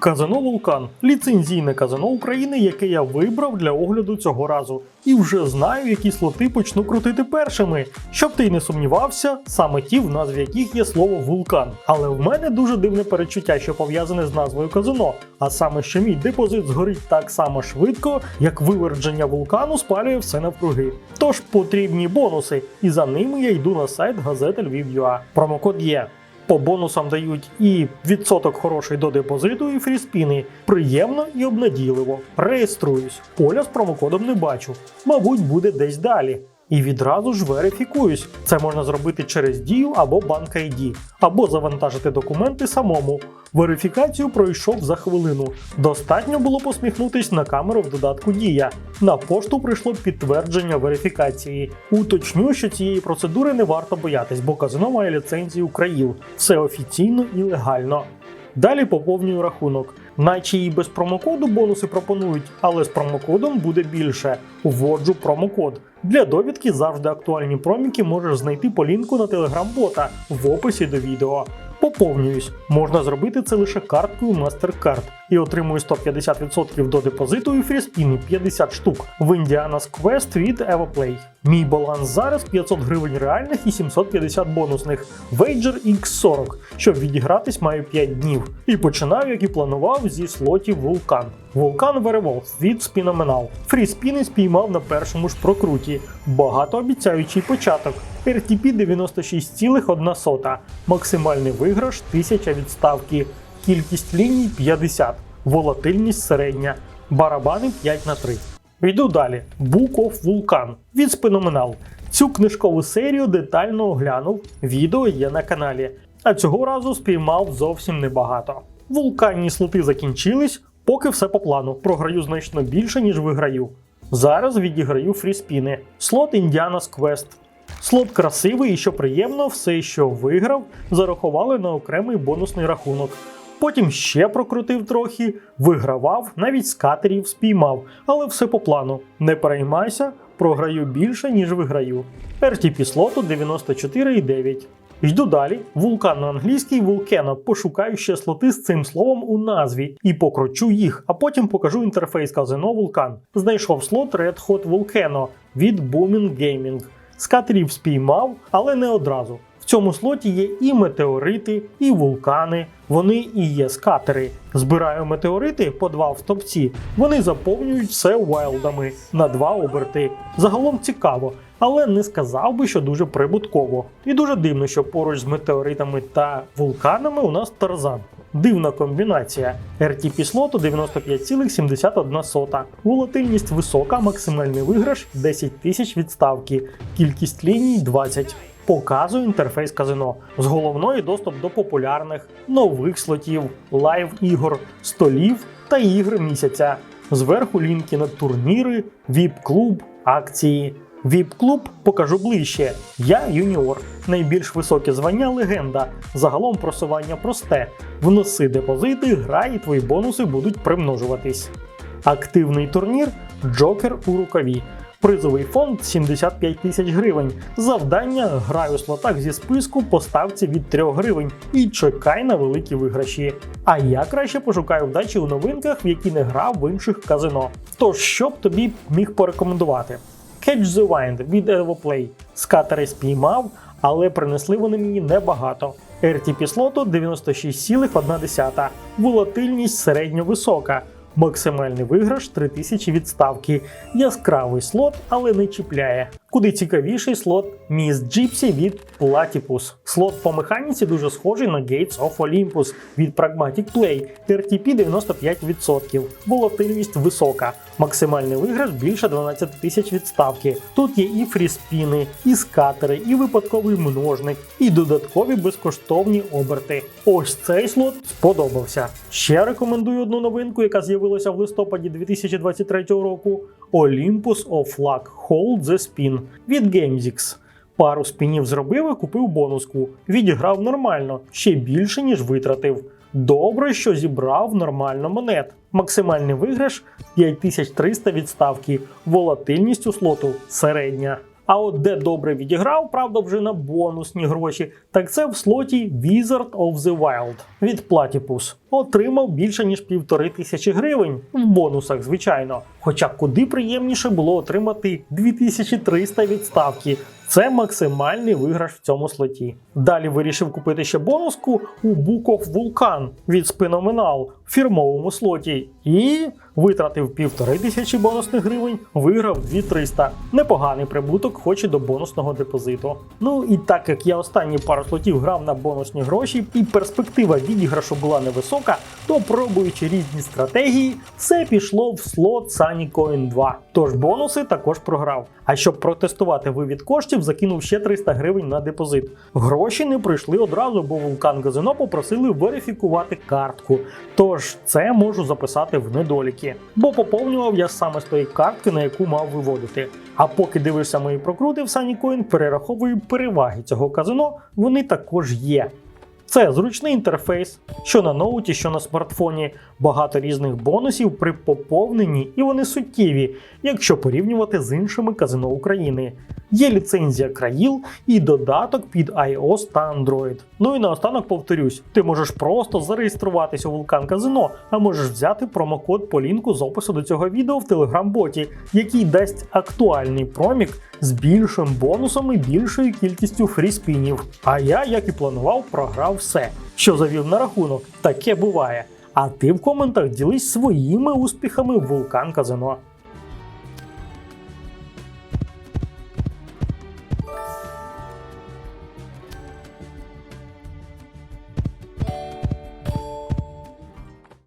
Казино Вулкан ліцензійне казино України, яке я вибрав для огляду цього разу. І вже знаю, які слоти почну крутити першими. Щоб ти й не сумнівався, саме ті, в назві яких є слово вулкан. Але в мене дуже дивне перечуття, що пов'язане з назвою казино, а саме, що мій депозит згорить так само швидко, як вивердження вулкану спалює все навкруги. Тож потрібні бонуси, і за ними я йду на сайт газети Львів.ua. Промокод є. По бонусам дають і відсоток хороший до депозиту, і фріспіни. Приємно і обнадійливо. Реєструюсь. Оля з промокодом не бачу. Мабуть, буде десь далі. І відразу ж верифікуюсь. Це можна зробити через Дію або Банк ID, або завантажити документи самому. Верифікацію пройшов за хвилину. Достатньо було посміхнутись на камеру в додатку Дія. На пошту прийшло підтвердження верифікації. Уточню, що цієї процедури не варто боятись, бо казино має ліцензію Країл. Все офіційно і легально. Далі поповнюю рахунок. Наче і без промокоду бонуси пропонують, але з промокодом буде більше. Вводжу промокод. Для довідки завжди актуальні проміки можеш знайти по лінку на телеграм-бота в описі до відео. Поповнююсь. Можна зробити це лише карткою MasterCard і отримую 150% до депозиту і фріспіни 50 штук в Indiana's Quest від EvoPlay. Мій баланс зараз 500 гривень реальних і 750 бонусних. Wager X40. Щоб відігратись, маю 5 днів. І починаю, як і планував, зі слотів Вулкан. Вулкан Werewolf від Спіноменал. Фріспіни спіймав на першому ж прокруті. Багатообіцяючий початок. RTP 96,1. Максимальний виграш 1000 відставки. Кількість ліній 50. Волатильність середня. Барабани 5 на 3. Йду далі. Book of Vulcan від Спиноменал. Цю книжкову серію детально оглянув. Відео є на каналі. А цього разу спіймав зовсім небагато. Вулканні слоти закінчились, поки все по плану. Програю значно більше, ніж виграю. Зараз відіграю фріспіни. Слот Indiana's Quest. Слот красивий і що приємно, все, що виграв, зарахували на окремий бонусний рахунок. Потім ще прокрутив трохи, вигравав, навіть з катерів спіймав, але все по плану. Не переймайся, програю більше, ніж виграю. RTP слоту 94,9. Йду далі. Вулкан на англійський вулкено. Пошукаю ще слоти з цим словом у назві і покручу їх, а потім покажу інтерфейс казино Вулкан. Знайшов слот Red Hot Volcano від Booming Gaming. Скатерів спіймав, але не одразу. Цьому слоті є і метеорити, і вулкани. Вони і є скатери. Збираю метеорити по два в топці. Вони заповнюють все вайлдами на два оберти. Загалом цікаво, але не сказав би, що дуже прибутково. І дуже дивно, що поруч з метеоритами та вулканами у нас тарзан. Дивна комбінація. RTP слоту 95,71. Волатильність висока, максимальний виграш 10 тисяч відставки, кількість ліній 20. Показую інтерфейс казино з головної доступ до популярних нових слотів, лайв ігор, столів та ігр місяця. Зверху лінки на турніри, віп-клуб, акції. Віп-клуб покажу ближче. Я юніор. Найбільш високе звання легенда. Загалом просування просте. Вноси депозити, грай і твої бонуси будуть примножуватись. Активний турнір Джокер у рукаві. Призовий фонд 75 тисяч гривень. Завдання грай у слотах зі списку по ставці від 3 гривень і чекай на великі виграші. А я краще пошукаю вдачі у новинках, в які не грав в інших казино. Тож, що б тобі міг порекомендувати? Catch the Wind від EvoPlay. Скатери спіймав, але принесли вони мені небагато. RTP слоту 96,1. Волатильність середньовисока. Максимальний виграш 3000 відставки. Яскравий слот, але не чіпляє. Куди цікавіший слот Miss Gypsy від Platypus. Слот по механіці дуже схожий на Gates of Olympus від Pragmatic Play. RTP 95%. Волатильність висока. Максимальний виграш більше 12 тисяч відставки. Тут є і фріспіни, і скатери, і випадковий множник, і додаткові безкоштовні оберти. Ось цей слот сподобався. Ще рекомендую одну новинку, яка з'явилася в листопаді 2023 року: Olympus of Luck Hold the Spin від GameZix. Пару спінів зробив і купив бонуску. Відіграв нормально, ще більше, ніж витратив. Добре, що зібрав нормально монет. Максимальний виграш 5300 відставки, волатильність у слоту середня. А от де добре відіграв, правда, вже на бонусні гроші, так це в слоті Wizard of the Wild від Platypus. Отримав більше ніж півтори тисячі гривень в бонусах, звичайно. Хоча куди приємніше було отримати 2300 відставки. Це максимальний виграш в цьому слоті. Далі вирішив купити ще бонуску у Book of Vulcan від Spinomenal в фірмовому слоті і витратив півтори тисячі бонусних гривень, виграв 2300. Непоганий прибуток, хоч і до бонусного депозиту. Ну і так як я останні пару слотів грав на бонусні гроші, і перспектива відіграшу була невисока, то пробуючи різні стратегії, все пішло в слот Sunny Coin 2. Тож бонуси також програв. А щоб протестувати вивід коштів, закинув ще 300 гривень на депозит. Гроші не прийшли одразу, бо вулкан Газино попросили верифікувати картку. Тож це можу записати в недоліки. Бо поповнював я саме з тої картки, на яку мав виводити. А поки дивишся мої прокрути в Sunnycoin, перераховую переваги цього казино, вони також є. Це зручний інтерфейс, що на ноуті, що на смартфоні, багато різних бонусів при поповненні, і вони суттєві, якщо порівнювати з іншими казино України. Є ліцензія країл і додаток під iOS та Android. Ну і наостанок повторюсь: ти можеш просто зареєструватися у Вулкан Казино, а можеш взяти промокод по лінку з опису до цього відео в Телеграм-боті, який дасть актуальний промік з більшим бонусом і більшою кількістю фріспінів. А я, як і планував, програв все, що завів на рахунок. Таке буває. А ти в коментах ділись своїми успіхами в Вулкан Казино.